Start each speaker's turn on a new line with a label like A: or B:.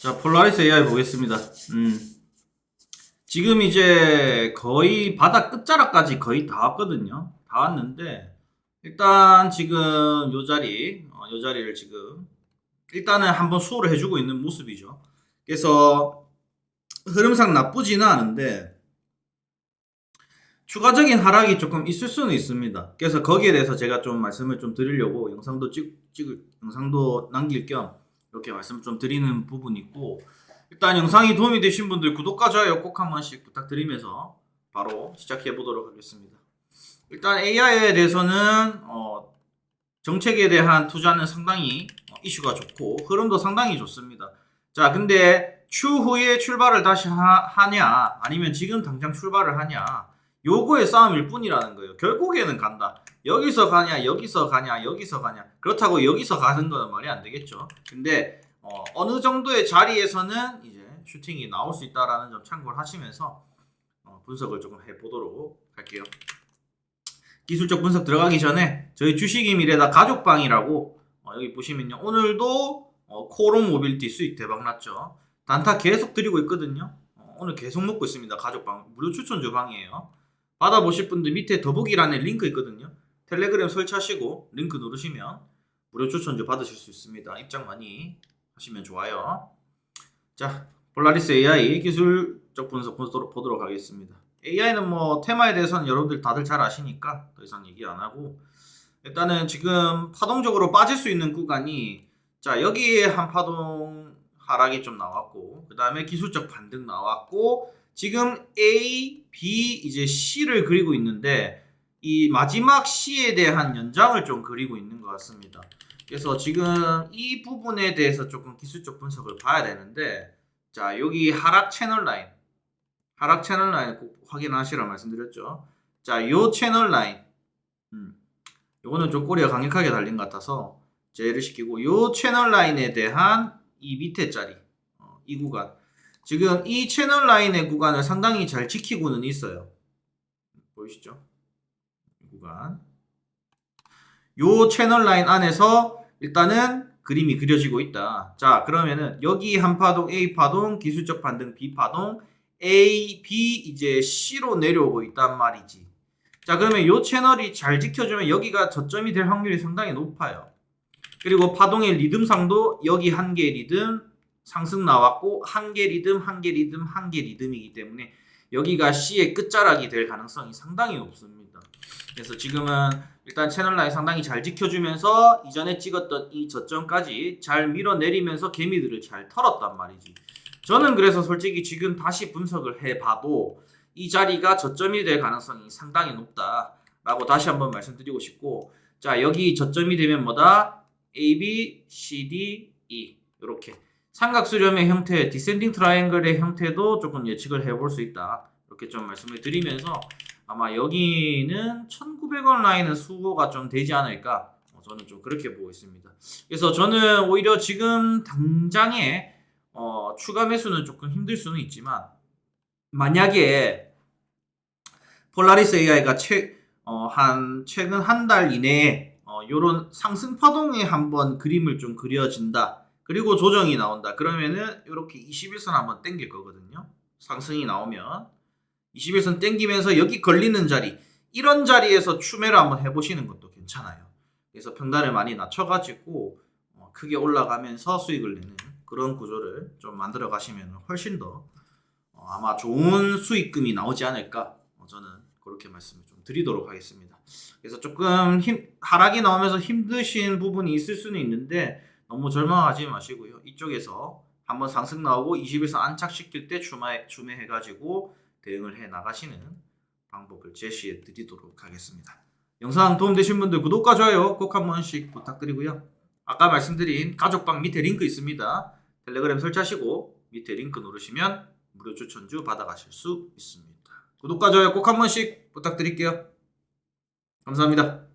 A: 자, 폴라리스 AI 보겠습니다. 음. 지금 이제 거의 바닥 끝자락까지 거의 다 왔거든요. 다 왔는데, 일단 지금 요 자리, 어, 요 자리를 지금, 일단은 한번 수호를 해주고 있는 모습이죠. 그래서, 흐름상 나쁘지는 않은데, 추가적인 하락이 조금 있을 수는 있습니다. 그래서 거기에 대해서 제가 좀 말씀을 좀 드리려고 영상도 찍, 찍을, 영상도 남길 겸 이렇게 말씀 좀 드리는 부분이 있고 일단 영상이 도움이 되신 분들 구독과 좋아요 꼭 한 번씩 부탁드리면서 바로 시작해 보도록 하겠습니다. 일단 AI에 대해서는 어, 정책에 대한 투자는 상당히 어, 이슈가 좋고 흐름도 상당히 좋습니다. 자, 근데 추후에 출발을 다시 하, 냐 아니면 지금 당장 출발을 하냐 요거의 싸움일 뿐이라는 거예요. 결국에는 간다. 여기서 가냐, 여기서 가냐, 여기서 가냐. 그렇다고 여기서 가는 거는 말이 안 되겠죠. 근데 어, 느 정도의 자리에서는 이제 슈팅이 나올 수 있다라는 점 참고를 하시면서 어, 분석을 조금 해보도록 할게요. 기술적 분석 들어가기 전에 저희 주식이 미래다 가족방이라고 어, 여기 보시면요. 오늘도 어, 코론 모빌티 수익 대박 났죠. 단타 계속 드리고 있거든요. 어, 오늘 계속 먹고 있습니다. 가족방 무료 추천 주 방이에요. 받아보실 분들 밑에 더보기란에 링크 있거든요. 텔레그램 설치하시고 링크 누르시면 무료 추천주 받으실 수 있습니다. 입장 많이 하시면 좋아요. 자, 볼라리스 AI 기술적 분석 보도록, 하겠습니다. AI는 뭐 테마에 대해서는 여러분들 다들 잘 아시니까 더 이상 얘기 안 하고 일단은 지금 파동적으로 빠질 수 있는 구간이 자 여기에 한 파동 하락이 좀 나왔고 그 다음에 기술적 반등 나왔고 지금 A, B, 이제 C를 그리고 있는데 이 마지막 C에 대한 연장을 좀 그리고 있는 것 같습니다. 그래서 지금 이 부분에 대해서 조금 기술적 분석을 봐야 되는데 자 여기 하락 채널 라인 하락 채널 라인 꼭 확인하시라 말씀드렸죠. 자, 요 채널 라인 음. 요거는 좀 꼬리가 강력하게 달린 것 같아서 제외를 시키고 요 채널 라인에 대한 이 밑에 자리 어, 이 구간 지금 이 채널 라인의 구간을 상당히 잘 지키고는 있어요. 보이시죠? 이 구간. 요 채널 라인 안에서 일단은 그림이 그려지고 있다. 자, 그러면은 여기 한 파동 A 파동, 기술적 반등 B 파동, A, B 이제 C로 내려오고 있단 말이지. 자, 그러면 요 채널이 잘 지켜주면 여기가 저점이 될 확률이 상당히 높아요. 그리고 파동의 리듬상도 여기 한개 리듬, 상승 나왔고 한 개 리듬, 한 개 리듬, 한 개 리듬이기 때문에 여기가 C의 끝자락이 될 가능성이 상당히 높습니다. 그래서 지금은 일단 채널 라인 상당히 잘 지켜주면서 이전에 찍었던 이 저점까지 잘 밀어내리면서 개미들을 잘 털었단 말이지. 저는 그래서 솔직히 지금 다시 분석을 해봐도 이 자리가 저점이 될 가능성이 상당히 높다라고 다시 한번 말씀드리고 싶고 자 여기 저점이 되면 뭐다? A, B, C, D, E 이렇게 삼각수렴의 형태, 디센딩 트라이앵글의 형태도 조금 예측을 해볼 수 있다. 이렇게 좀 말씀을 드리면서 아마 여기는 1,900원 라인은 수고가 좀 되지 않을까. 어, 저는 좀 그렇게 보고 있습니다. 그래서 저는 오히려 지금 당장에 어, 추가 매수는 조금 힘들 수는 있지만 만약에 폴라리스 AI가 최, 어, 한 최근 한 달 이내에 어, 요런 상승 파동에 한번 그림을 좀 그려진다. 그리고 조정이 나온다. 그러면은 이렇게 21선 한번 땡길 거거든요. 상승이 나오면 21선 땡기면서 여기 걸리는 자리 이런 자리에서 추매를 한번 해보시는 것도 괜찮아요. 그래서 평단을 많이 낮춰가지고 어, 크게 올라가면서 수익을 내는 그런 구조를 좀 만들어 가시면 훨씬 더 어, 아마 좋은 수익금이 나오지 않을까 어, 저는 그렇게 말씀을 좀 드리도록 하겠습니다. 그래서 조금 힘, 하락이 나오면서 힘드신 부분이 있을 수는 있는데 너무 절망하지 마시고요. 이쪽에서 한번 상승 나오고 21선 안착시킬 때 주매, 주매해가지고 대응을 해 나가시는 방법을 제시해 드리도록 하겠습니다. 영상 도움되신 분들 구독과 좋아요 꼭 한 번씩 부탁드리고요. 아까 말씀드린 가족방 밑에 링크 있습니다. 텔레그램 설치하시고 밑에 링크 누르시면 무료 추천주 받아가실 수 있습니다. 구독과 좋아요 꼭 한 번씩 부탁드릴게요. 감사합니다.